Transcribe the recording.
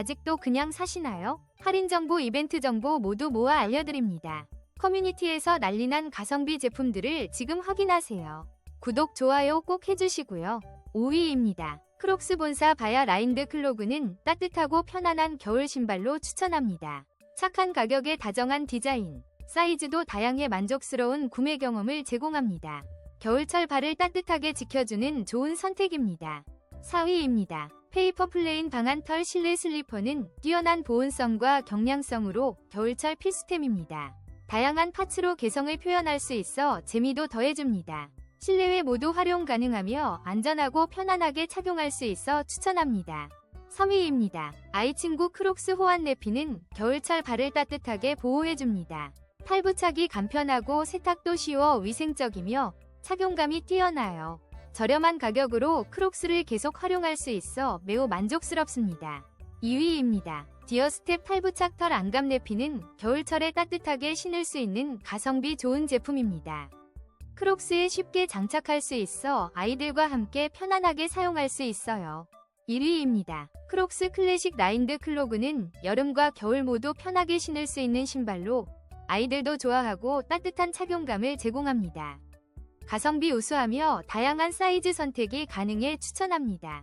아직도 그냥 사시나요? 할인 정보, 이벤트 정보 모두 모아 알려드립니다. 커뮤니티에서 난리난 가성비 제품들을 지금 확인하세요. 구독, 좋아요 꼭 해주시고요. 5위입니다. 크록스 본사 바야 라인드 클로그는 따뜻하고 편안한 겨울 신발로 추천합니다. 착한 가격에 다정한 디자인, 사이즈도 다양해 만족스러운 구매 경험을 제공합니다. 겨울철 발을 따뜻하게 지켜주는 좋은 선택입니다. 4위입니다. 페이퍼 플레인 방한털 실내 슬리퍼는 뛰어난 보온성과 경량성으로 겨울철 필수템입니다. 다양한 파츠로 개성을 표현할 수 있어 재미도 더해줍니다. 실내외 모두 활용 가능하며 안전하고 편안하게 착용할 수 있어 추천합니다. 3위입니다. 아이 친구 크록스 호환 내피는 겨울철 발을 따뜻하게 보호해줍니다. 탈부착이 간편하고 세탁도 쉬워 위생적이며 착용감이 뛰어나요. 저렴한 가격으로 크록스를 계속 활용할 수 있어 매우 만족스럽습니다. 2위입니다. 디어스텝 탈부착 털 안감 내피는 겨울철에 따뜻하게 신을 수 있는 가성비 좋은 제품입니다. 크록스에 쉽게 장착할 수 있어 아이들과 함께 편안하게 사용할 수 있어요. 1위입니다. 크록스 클래식 라인드 클로그는 여름과 겨울 모두 편하게 신을 수 있는 신발로 아이들도 좋아하고 따뜻한 착용감을 제공합니다. 가성비 우수하며 다양한 사이즈 선택이 가능해 추천합니다.